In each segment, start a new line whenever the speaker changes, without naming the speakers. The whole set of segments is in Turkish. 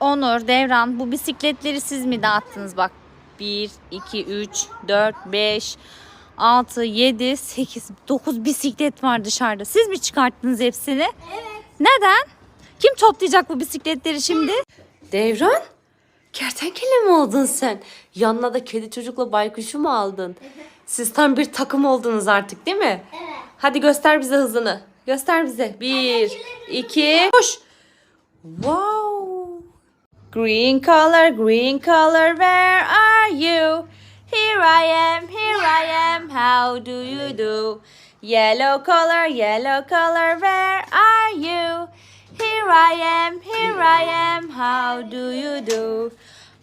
Onur, Devran bu bisikletleri siz mi dağıttınız? Bak 1, 2, 3, 4, 5, 6, 7, 8, 9 bisiklet var dışarıda. Siz mi çıkarttınız hepsini? Evet. Neden? Kim toplayacak bu bisikletleri şimdi?
Devran? Kertenkele mi oldun sen? Yanına da kedi çocukla baykuşu mu aldın? Siz tam bir takım oldunuz artık değil mi? Evet. Hadi göster bize hızını. Göster bize. Bir, iki, koş. Wow.
Green color, green color, where are you? Here I am, here I am, how do you do? Yellow color, yellow color, where are you? Here I am, here I am, how do you do?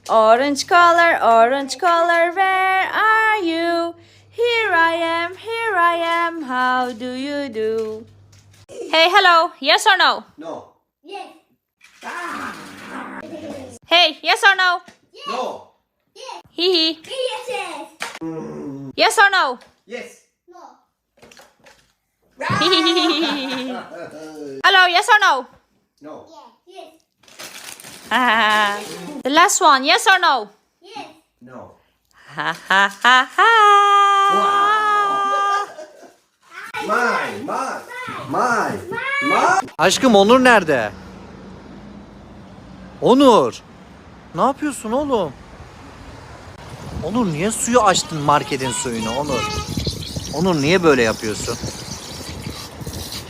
Orange color, orange color, where are you? Here I am, here I am, how do you do? Hey, hello, yes or no?
No.
Hey, yes or no?
No.
Hee hee. Yes or no?
Yes.
Hello, yes or no?
No.
the last one, yes or no?
No.
Ha ha ha ha.
Mine. Mine. Mine. Mine.
Aşkım Onur nerede? Onur. Ne yapıyorsun oğlum? Onur niye suyu açtın marketin suyunu Onur? Onur niye böyle yapıyorsun?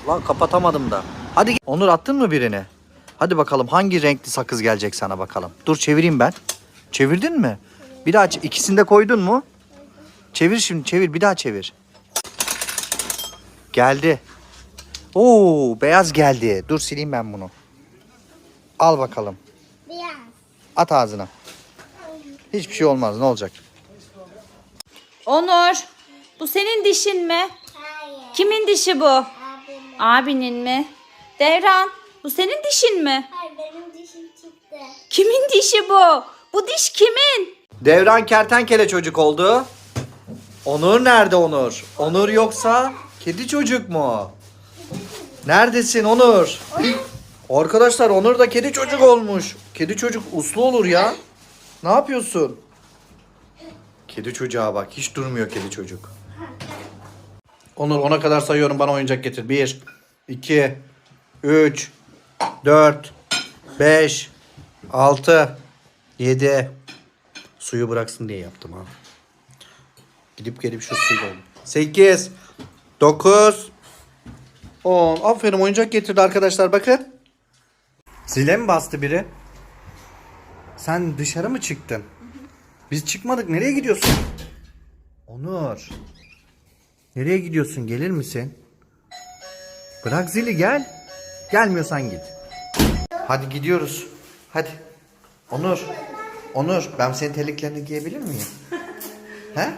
Lan kapatamadım da. Hadi. Onur attın mı birini? Hadi bakalım hangi renkli sakız gelecek sana bakalım. Dur çevireyim ben. Çevirdin mi? Bir daha ikisini de koydun mu? Çevir şimdi çevir bir daha çevir. Geldi. Oo beyaz geldi. Dur sileyim ben bunu. Al bakalım.
Beyaz.
At ağzına. Hiçbir şey olmaz. Ne olacak?
Onur, bu senin dişin mi?
Hayır.
Kimin dişi bu?
Abim.
Abinin mi? Devran, bu senin dişin mi?
Hayır benim dişim çıktı.
Kimin dişi bu? Bu diş kimin?
Devran kertenkele çocuk oldu. Onur nerede Onur? Onur yoksa kedi çocuk mu? Neredesin Onur? Arkadaşlar Onur da kedi çocuk olmuş. Kedi çocuk uslu olur ya. Ne yapıyorsun? Kedi çocuğa bak. Hiç durmuyor kedi çocuk. Onur ona kadar sayıyorum bana oyuncak getir. 1, 2, 3, 4, 5, 6, 7. Suyu bıraksın diye yaptım ha. Gidip gelip şu suyu doldum. 8, 9, 10. Aferin oyuncak getirdi arkadaşlar bakın. Zile mi bastı biri? Sen dışarı mı çıktın? Biz çıkmadık. Nereye gidiyorsun? Onur. Nereye gidiyorsun? Gelir misin? Bırak zili gel. Gelmiyorsan git. Hadi gidiyoruz. Hadi. Onur. Onur ben senin terliklerini giyebilir miyim? He?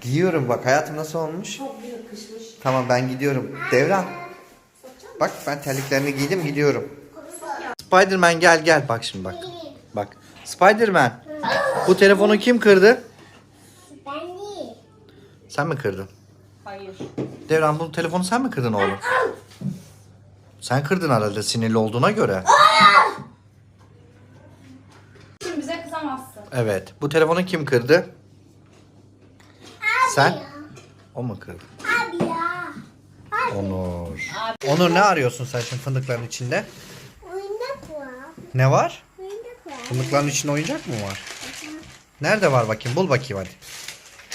Giyiyorum bak hayatım nasıl olmuş? Tamam ben gidiyorum. Devran. Bak ben terliklerini giydim gidiyorum. Spiderman gel gel bak şimdi bak. Bak. Spiderman. Bu telefonu kim kırdı?
Ben değil.
Sen mi kırdın? Hayır. Devran bu telefonu sen mi kırdın oğlum? Sen kırdın herhalde sinirli olduğuna göre.
Şimdi bize kızamazsın.
Evet. Bu telefonu kim kırdı? Sen? O mu kırdı?
Abi ya.
Onur. Onur ne arıyorsun sen şimdi fındıkların içinde? Ne var?
Oyuncak var.
Fındıkların içinde oyuncak mı var? Nerede var bakayım? Bul bakayım hadi.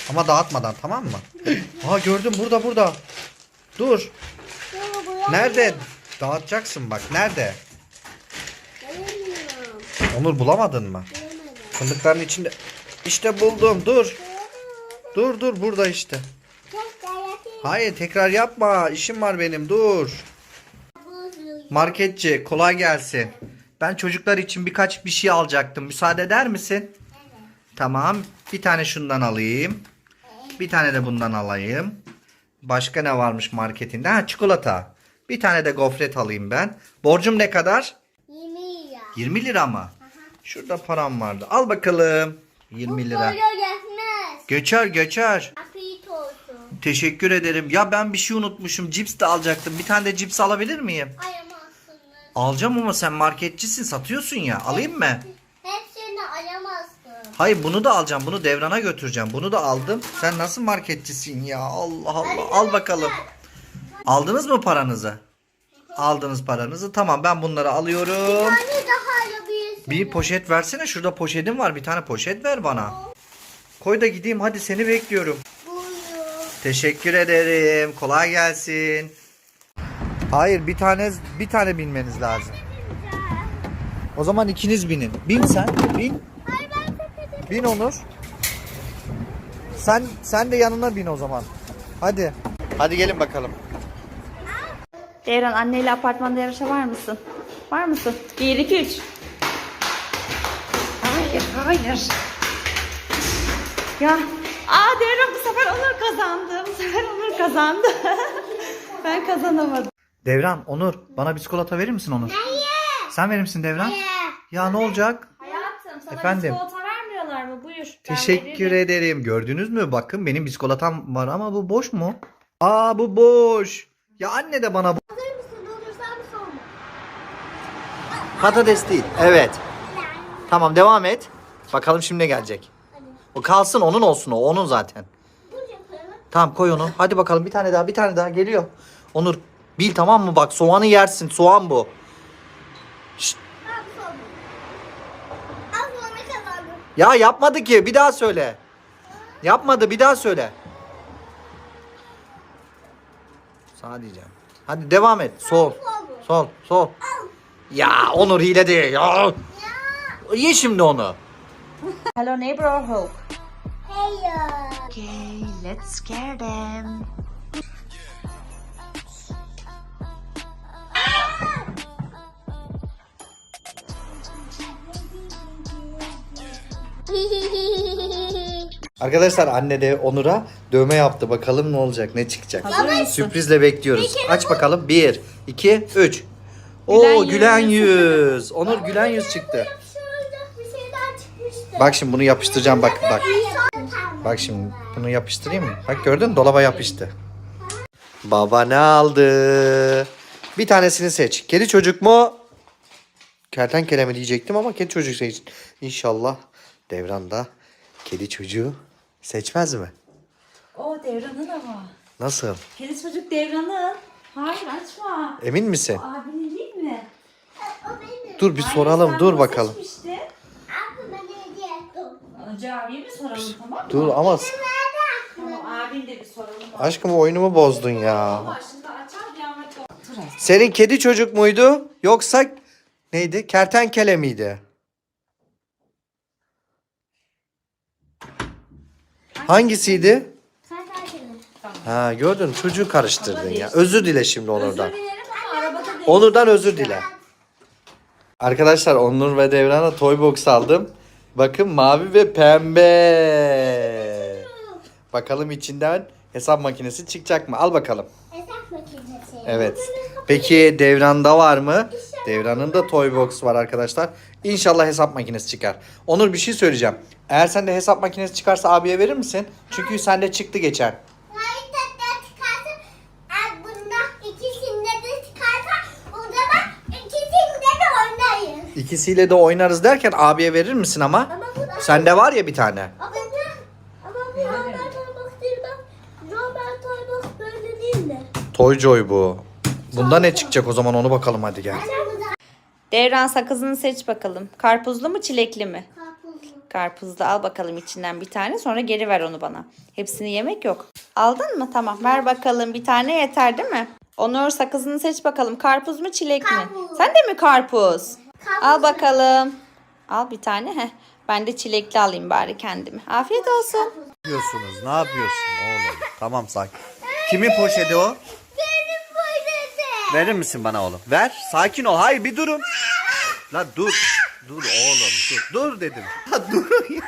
Ama dağıtmadan tamam mı? Aa gördüm burada burada. Dur. Nerede? Dağıtacaksın bak. Nerede? Onur bulamadın mı? Fındıkların içinde. İşte buldum. Dur. Dur dur burada işte. Hayır tekrar yapma. İşim var benim. Dur. Marketçi kolay gelsin. Ben çocuklar için birkaç bir şey alacaktım. Müsaade eder misin? Tamam. Bir tane şundan alayım. Bir tane de bundan alayım. Başka ne varmış marketinde? Ha çikolata. Bir tane de gofret alayım ben. Borcum ne kadar?
20 lira.
20 lira mı? Şurada param vardı. Al bakalım. 20 lira.
Böyle geçmez.
Geçer geçer.
Afiyet olsun.
Teşekkür ederim. Ya ben bir şey unutmuşum. Cips de alacaktım. Bir tane de cips alabilir miyim?
Ayamazsınız.
Alacağım ama sen marketçisin satıyorsun ya. Alayım mı?
Hepsini alamazsın.
Hayır bunu da alacağım. Bunu devrana götüreceğim. Bunu da aldım. Sen nasıl marketçisin ya? Allah Allah. Al bakalım. Aldınız mı paranızı? Aldınız paranızı. Tamam ben bunları alıyorum.
Daha alabilirsin.
Bir poşet versene. Şurada poşetim var. Bir tane poşet ver bana. Koy da gideyim. Hadi seni bekliyorum.
Buyur.
Teşekkür ederim. Kolay gelsin. Hayır bir tane bir tane binmeniz lazım. O zaman ikiniz binin. Bin sen. Bin.
Hayır ben sepetim.
Bin Onur. Sen sen de yanına bin o zaman. Hadi. Hadi gelin bakalım.
Devran anneyle apartmanda yarışa var mısın? Var mısın? 1, 2, 3. Hayır, hayır. Ya, aa Devran bu sefer Onur kazandı. Bu sefer Onur kazandı. ben kazanamadım.
Devran, Onur bana biskolata verir misin Onur? Sen verir misin Devran? Ya ne olacak?
Hayatım sana
Efendim?
biskolata vermiyorlar mı? Buyur. Ben
Teşekkür
veririm.
ederim. Gördünüz mü? Bakın benim biskolatam var ama bu boş mu? Aa bu boş. Ya anne de bana bu.
Hazır mısın?
Patates değil. Evet. Tamam devam et. Bakalım şimdi ne gelecek. O kalsın onun olsun o. Onun zaten. Tamam koy onu. Hadi bakalım bir tane daha bir tane daha geliyor. Onur bil tamam mı bak soğanı yersin. Soğan bu. Şşt. Ya yapmadı ki. Bir daha söyle. Yapmadı bir daha söyle. Sağ diyeceğim. Hadi devam et. Sol. Sol. Sol. Ya Onur hile değil. Ya. Ye şimdi onu.
Hello neighborhood.
Hey ya.
Okay, let's scare them.
Arkadaşlar anne de Onur'a dövme yaptı. Bakalım ne olacak, ne çıkacak.
Hazır mısın?
Sürprizle bekliyoruz. Aç bakalım. 1, 2, 3.
Gülen
Oo gülen yüz. Onur gülen yüz çıktı.
Şurada bir şey daha çıkmıştı.
Bak şimdi bunu yapıştıracağım bak bak. Bak şimdi bunu yapıştırayım mı? Bak gördün mü? dolaba yapıştı. Baba ne aldı? Bir tanesini seç. Kedi çocuk mu? Kertenkele mi diyecektim ama kedi çocuk seç. İnşallah Devran da kedi çocuğu seçmez mi?
O Devran'ın ama.
Nasıl?
Kedi çocuk Devran'ın. Hayır açma.
Emin misin?
Abinin değil mi?
O benim.
Dur bir
Hayır,
soralım.
sen
Dur
bunu
bakalım.
seçmiştin.
Abi bana hediye ettim.
Önce abiye mi soralım tamam mı?
Dur ama
Tamam abin de bir soralım.
aşkım oyunumu bozdun ya.
Ama şimdi açar bir Ahmet Dur
Senin kedi çocuk muydu yoksa neydi? Kertenkele miydi? Hangisiydi?
Sen sakin
Ha gördün çocuğu karıştırdın ya. Özür dile şimdi Onur'dan. Onur'dan özür dile. Arkadaşlar Onur ve Devran'a toy box aldım. Bakın mavi ve pembe. Bakalım içinden hesap makinesi çıkacak mı? Al bakalım.
Hesap makinesi.
Evet. Peki Devran'da var mı? Devran'ın da toy box var arkadaşlar. İnşallah hesap makinesi çıkar. Onur bir şey söyleyeceğim. Eğer sende hesap makinesi çıkarsa abiye verir misin? Çünkü sende çıktı geçen.
Hayır tekrar çıkarsa eğer bunda ikisinde de çıkarsa o zaman ikisinde de oynayın.
İkisiyle de oynarız derken abiye verir misin ama?
Ama bu da
Sende var ya bir tane.
ama bu ama bu Robert Toybox değil bak. Robert Toybox böyle değil mi?
Toy Joy bu. Bunda ne çıkacak o zaman onu bakalım hadi gel.
Devran sakızını seç bakalım. Karpuzlu mu çilekli mi?
Karpuzlu.
Karpuzlu al bakalım içinden bir tane sonra geri ver onu bana. Hepsini yemek yok. Aldın mı? Tamam ver bakalım bir tane yeter değil mi? Onur sakızını seç bakalım. Karpuz mu çilek mi?
Karpuz.
Sen de mi karpuz?
Karpuz.
Al bakalım. Al bir tane. Heh. Ben de çilekli alayım bari kendime. Afiyet olsun.
Ne yapıyorsunuz? Ne yapıyorsun oğlum? Tamam sakin. Kimin poşeti o? Verir misin bana oğlum? Ver. Sakin ol. Hayır bir durun. La dur. Dur oğlum dur. Dur dedim. La durun ya.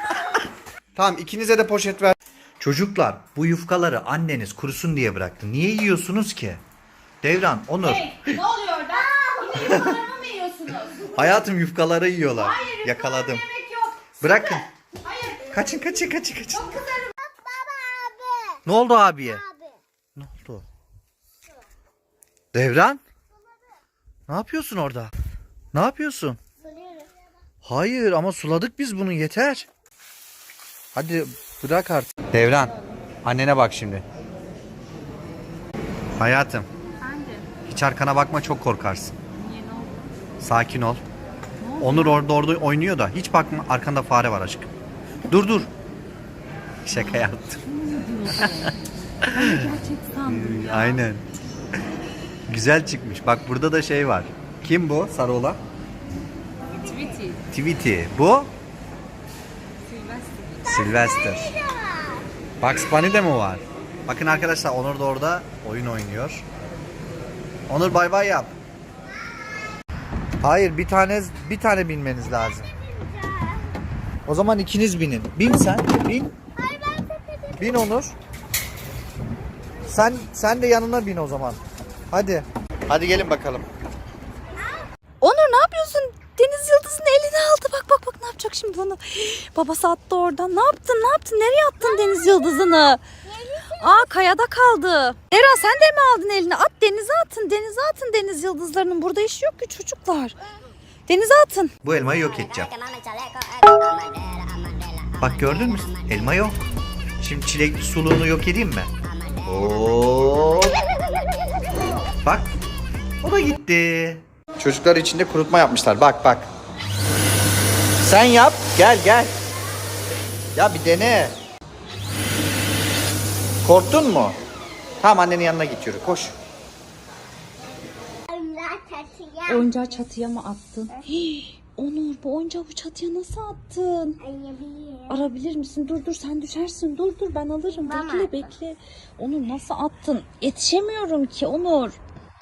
Tamam ikinize de poşet ver. Çocuklar bu yufkaları anneniz kurusun diye bıraktı. Niye yiyorsunuz ki? Devran, Onur.
ne oluyor orada? Yine yufkalarımı mı yiyorsunuz?
Hayatım yufkaları yiyorlar. Yakaladım.
Yemek yok.
Bırakın.
Hayır.
Kaçın kaçın kaçın kaçın.
Baba abi.
Ne oldu abiye?
Abi.
Ne oldu? Devran? Ne yapıyorsun orada? Ne yapıyorsun? Hayır ama suladık biz bunu yeter. Hadi bırak artık. Devran annene bak şimdi. Hayatım. Hiç arkana bakma çok korkarsın. Sakin ol. Onur orada orada oynuyor da hiç bakma arkanda fare var aşkım. Dur dur. Şaka yaptım. Aynen. Güzel çıkmış. Bak burada da şey var. Kim bu sarı olan?
Tweety.
Tweety. Bu? Sylvester. Bugs Bunny de mi var? Bakın arkadaşlar Onur da orada oyun oynuyor. Onur bay bay yap. Hayır bir tane bir tane binmeniz lazım. O zaman ikiniz binin. Bin sen, bin. Bin Onur. Sen sen de yanına bin o zaman. Hadi. Hadi gelin bakalım.
Onur ne yapıyorsun? Deniz yıldızını eline aldı. Bak bak bak ne yapacak şimdi onu. Babası attı oradan. Ne yaptın? Ne yaptın? Nereye attın deniz yıldızını? Aa kayada kaldı. Dera sen de mi aldın eline? At denize atın. Denize atın deniz yıldızlarının. Burada işi yok ki çocuklar. Denize atın.
Bu elmayı yok edeceğim. Bak gördün mü? Elma yok. Şimdi çilek suluğunu yok edeyim mi? Oo. Bak. O da gitti. Çocuklar içinde kurutma yapmışlar. Bak bak. Sen yap. Gel gel. Ya bir dene. Korktun mu? Tamam annenin yanına git yürü. Koş.
Oyuncağı çatıya mı attın? Hii, Onur bu oyuncağı bu çatıya nasıl attın? Arabilir misin? Dur dur sen düşersin. Dur dur ben alırım. Bekle bekle. Onur nasıl attın? Yetişemiyorum ki Onur.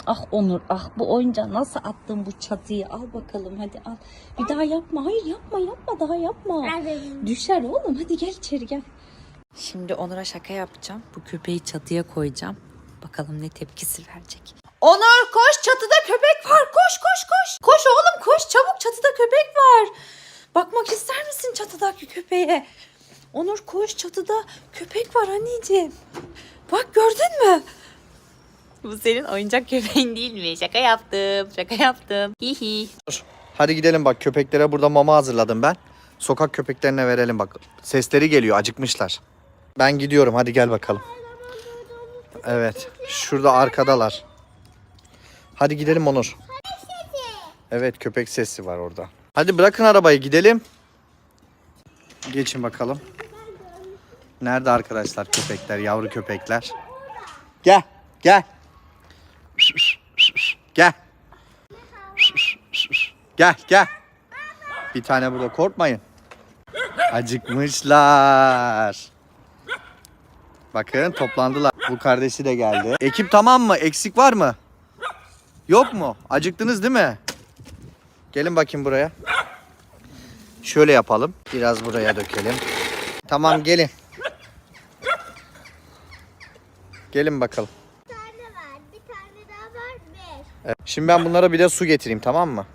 Ah Onur ah bu oyuncağı nasıl attın bu çatıyı? Al bakalım hadi al. Bir daha yapma. Hayır yapma yapma daha yapma. Düşer oğlum hadi gel içeri gel. Şimdi Onur'a şaka yapacağım. Bu köpeği çatıya koyacağım. Bakalım ne tepkisi verecek. Onur koş çatıda köpek var. Koş koş koş. Koş oğlum koş çabuk çatıda köpek var. Bakmak ister misin çatıdaki köpeğe? Onur koş çatıda köpek var anneciğim. Bak gördün mü? Bu senin oyuncak köpeğin değil mi? Şaka yaptım. Şaka yaptım. Hihi.
Hadi gidelim bak köpeklere burada mama hazırladım ben. Sokak köpeklerine verelim bak. Sesleri geliyor acıkmışlar. Ben gidiyorum hadi gel bakalım. Evet şurada arkadalar. Hadi gidelim Onur. Evet köpek sesi var orada. Hadi bırakın arabayı gidelim. Geçin bakalım. Nerede arkadaşlar köpekler yavru köpekler? Gel gel. Gel. Gel gel. Bir tane burada korkmayın. Acıkmışlar. Bakın toplandılar. Bu kardeşi de geldi. Ekip tamam mı? Eksik var mı? Yok mu? Acıktınız değil mi? Gelin bakayım buraya. Şöyle yapalım. Biraz buraya dökelim. Tamam gelin. Gelin bakalım. Şimdi ben bunlara bir de su getireyim tamam mı?